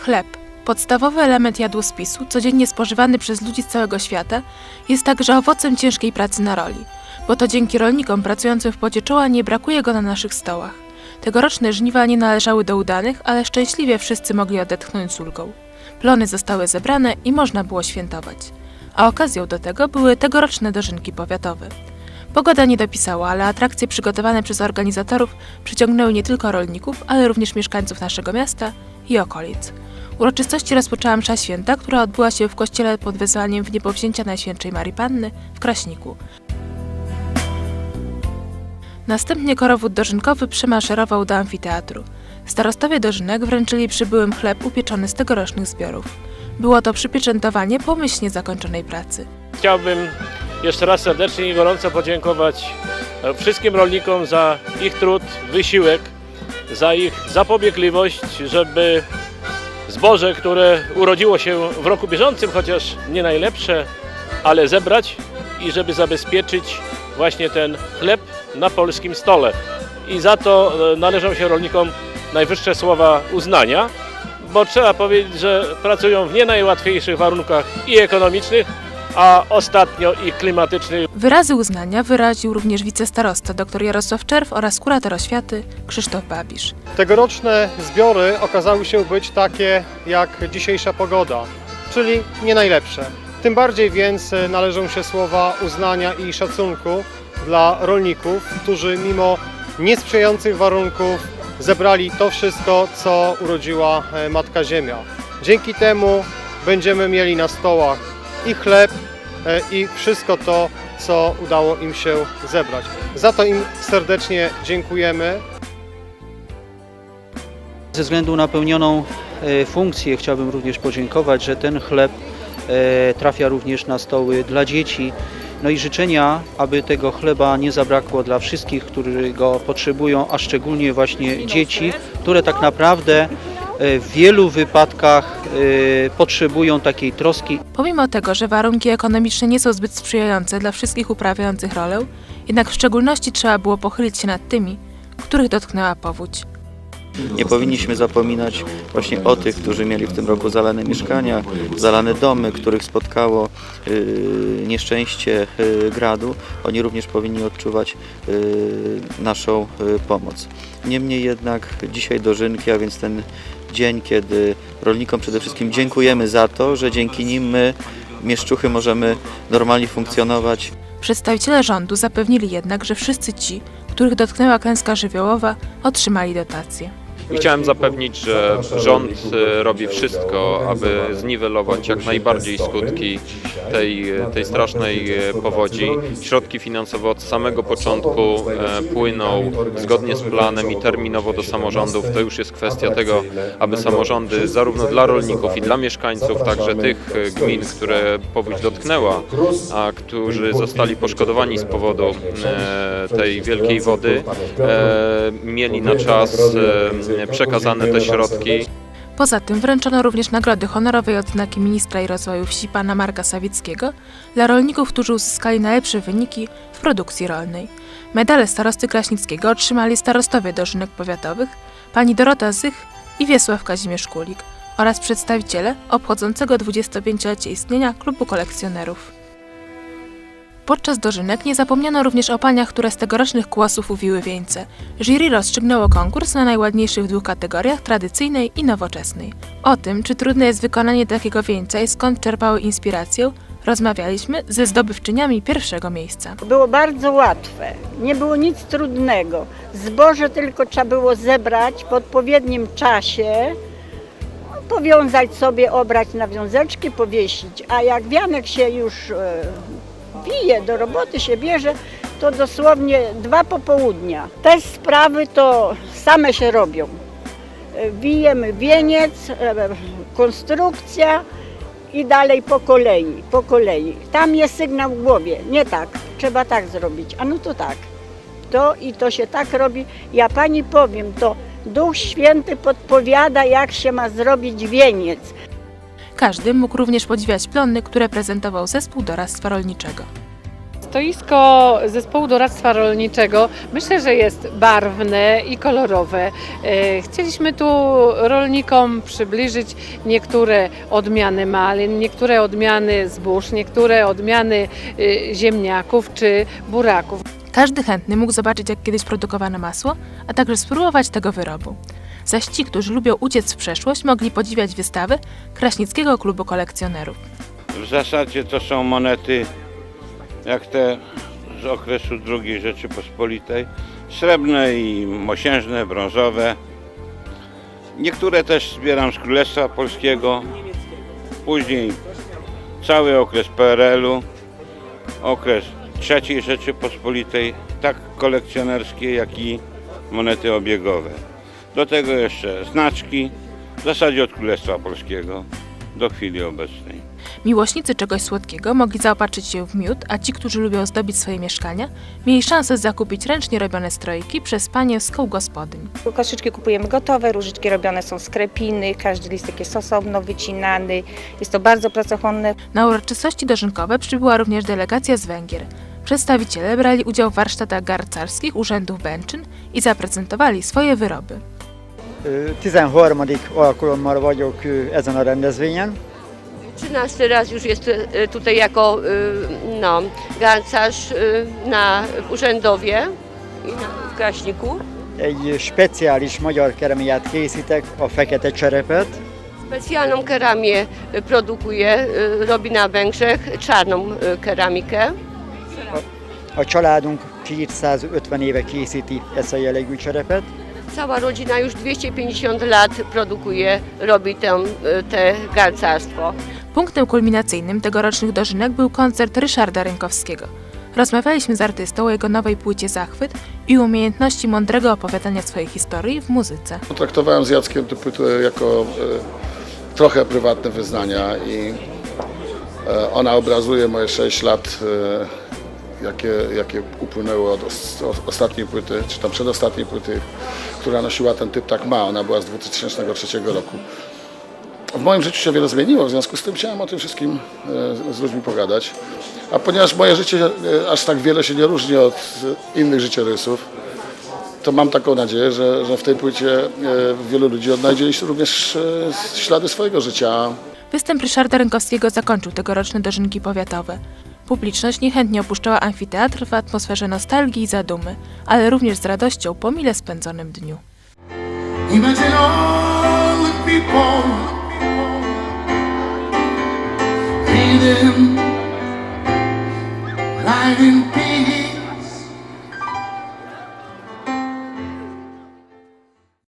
Chleb, podstawowy element jadłospisu, codziennie spożywany przez ludzi z całego świata, jest także owocem ciężkiej pracy na roli, bo to dzięki rolnikom pracującym w pocie czoła nie brakuje go na naszych stołach. Tegoroczne żniwa nie należały do udanych, ale szczęśliwie wszyscy mogli odetchnąć z ulgą. Plony zostały zebrane i można było świętować. A okazją do tego były tegoroczne dożynki powiatowe. Pogoda nie dopisała, ale atrakcje przygotowane przez organizatorów przyciągnęły nie tylko rolników, ale również mieszkańców naszego miasta i okolic. Uroczystości rozpoczęła msza święta, która odbyła się w kościele pod wezwaniem w niebowzięcia Najświętszej Marii Panny w Kraśniku. Następnie korowód dożynkowy przemaszerował do amfiteatru. Starostowie dożynek wręczyli przybyłym chleb upieczony z tegorocznych zbiorów. Było to przypieczętowanie pomyślnie zakończonej pracy. Chciałbym jeszcze raz serdecznie i gorąco podziękować e, wszystkim rolnikom za ich trud, wysiłek, za ich zapobiegliwość, żeby zboże, które urodziło się w roku bieżącym, chociaż nie najlepsze, ale zebrać i żeby zabezpieczyć właśnie ten chleb na polskim stole. I za to e, należą się rolnikom najwyższe słowa uznania, bo trzeba powiedzieć, że pracują w nie najłatwiejszych warunkach i ekonomicznych, a ostatnio i klimatycznych. Wyrazy uznania wyraził również wicestarosta dr Jarosław Czerw oraz kurator oświaty Krzysztof Babisz. Tegoroczne zbiory okazały się być takie jak dzisiejsza pogoda, czyli nie najlepsze. Tym bardziej więc należą się słowa uznania i szacunku dla rolników, którzy mimo niesprzyjających warunków zebrali to wszystko, co urodziła e, Matka Ziemia. Dzięki temu będziemy mieli na stołach i chleb, e, i wszystko to, co udało im się zebrać. Za to im serdecznie dziękujemy. Ze względu na pełnioną e, funkcję chciałbym również podziękować, że ten chleb e, trafia również na stoły dla dzieci. No i życzenia, aby tego chleba nie zabrakło dla wszystkich, którzy go potrzebują, a szczególnie właśnie dzieci, które tak naprawdę w wielu wypadkach e, potrzebują takiej troski Pomimo tego, że warunki ekonomiczne nie są zbyt sprzyjające dla wszystkich uprawiających rolę, jednak w szczególności trzeba było pochylić się nad tymi, których dotknęła powódź. Nie powinniśmy zapominać właśnie o tych, którzy mieli w tym roku zalane mieszkania, zalane domy, których spotkało y, nieszczęście y, gradu. Oni również powinni odczuwać y, naszą y, pomoc. Niemniej jednak dzisiaj dożynki, a więc ten dzień, kiedy rolnikom przede wszystkim dziękujemy za to, że dzięki nim my, mieszczuchy, możemy normalnie funkcjonować. Przedstawiciele rządu zapewnili jednak, że wszyscy ci, których dotknęła klęska żywiołowa, otrzymali dotacje. I chciałem zapewnić, że rząd e, robi wszystko, aby zniwelować jak najbardziej skutki tej, tej strasznej e, powodzi. Środki finansowe od samego początku e, płyną zgodnie z planem i terminowo do samorządów. To już jest kwestia tego, aby samorządy zarówno dla rolników i dla mieszkańców, także tych gmin, które powódź dotknęła, a którzy zostali poszkodowani z powodu tej wielkiej wody, mieli na czas przekazane te środki. Poza tym wręczono również nagrody honorowej odznaki ministra i rozwoju wsi pana Marka Sawickiego dla rolników, którzy uzyskali najlepsze wyniki w produkcji rolnej. Medale starosty Kraśnickiego otrzymali starostowie dożynek powiatowych, pani Dorota Zych i Wiesław Kazimierz Kulik oraz przedstawiciele obchodzącego 25-lecie istnienia klubu kolekcjonerów. Podczas dożynek nie zapomniano również o paniach, które z tegorocznych kłosów uwiły wieńce. Jury rozstrzygnęło konkurs na najładniejszych dwóch kategoriach tradycyjnej i nowoczesnej. O tym, czy trudne jest wykonanie takiego wieńca i skąd czerpały inspirację, rozmawialiśmy ze zdobywczyniami pierwszego miejsca. Było bardzo łatwe, nie było nic trudnego. Zboże tylko trzeba było zebrać w odpowiednim czasie, powiązać sobie, obrać na wiązeczki, powiesić. A jak wianek się już e, wije, do roboty się bierze, to dosłownie dwa popołudnia. Te sprawy to same się robią. Wijemy wieniec, e, konstrukcja i dalej po kolei, po kolei. Tam jest sygnał w głowie, nie tak, trzeba tak zrobić, a no to tak. To i to się tak robi. Ja pani powiem, to Duch Święty podpowiada, jak się ma zrobić wieniec. Każdy mógł również podziwiać plony, które prezentował zespół doradztwa rolniczego. Stoisko Zespołu Doradztwa Rolniczego myślę, że jest barwne i kolorowe. E, Chcieliśmy tu rolnikom przybliżyć niektóre odmiany malin, niektóre odmiany zbóż, niektóre odmiany y, ziemniaków czy buraków. Każdy chętny mógł zobaczyć, jak kiedyś produkowano masło, a także spróbować tego wyrobu. Zaś ci, którzy lubią uciec w przeszłość, mogli podziwiać wystawy Kraśnickiego Klubu Kolekcjonerów. W zasadzie to są monety jak te z okresu II Rzeczypospolitej. Srebrne i mosiężne, brązowe. Niektóre też zbieram z Królestwa Polskiego. Później cały okres PRL-u, okres III Rzeczypospolitej, tak kolekcjonerskie, jak i monety obiegowe. Do tego jeszcze znaczki, w zasadzie od Królestwa Polskiego do chwili obecnej. Miłośnicy czegoś słodkiego mogli zaopatrzyć się w miód, a ci, którzy lubią zdobić swoje mieszkania, mieli szansę zakupić ręcznie robione strojki przez panie z kół gospodyń. Koszyczki kupujemy gotowe, różyczki robione są z krepiny, każdy listek jest osobno wycinany. Jest to bardzo pracochłonne. Na uroczystości dożynkowe przybyła również delegacja z Węgier. Przedstawiciele brali udział w warsztatach garcarskich urzędów Bęczyn i zaprezentowali swoje wyroby. Ö, 13. alkalommal vagyok ezen a rendezvényen. 13 raz już jest tutaj jako no, garncarz e, na, Urzędowie i na, Kraśniku. Egy speciális magyar keramiát készítek, a fekete cserepet. Specjalną keramię produkuje, robi na Węgrzech, czarną keramikę. A családunk 250 éve készíti ezt a jellegű cserepet. Cała rodzina już 250 lat produkuje, robi tę, e, te garncarstwo. Punktem kulminacyjnym tegorocznych dożynek był koncert Ryszarda Rynkowskiego. Rozmawialiśmy z artystą o jego nowej płycie Zachwyt i umiejętności mądrego opowiadania swojej historii w muzyce. Traktowałem z Jackiem tę płytę jako e, trochę prywatne wyznania i e, ona obrazuje moje 6 lat, e, jakie, jakie upłynęły od os, od ostatniej płyty, czy tam przedostatniej płyty, która nosiła ten typ Tak Ma. Ona była z 2003 roku. W moim życiu się wiele zmieniło, w związku z tym chciałem o tym wszystkim e, z ludźmi pogadać. A ponieważ moje życie e, aż tak wiele się nie różni od e, innych życiorysów, to mam taką nadzieję, że, że w tej płycie wielu ludzi odnajdzie również ślady swojego życia. Występ Ryszarda Rynkowskiego zakończył tegoroczne dożynki powiatowe. Publiczność niechętnie opuszczała amfiteatr w atmosferze nostalgii i zadumy, ale również z radością po mile spędzonym dniu. Imagine all.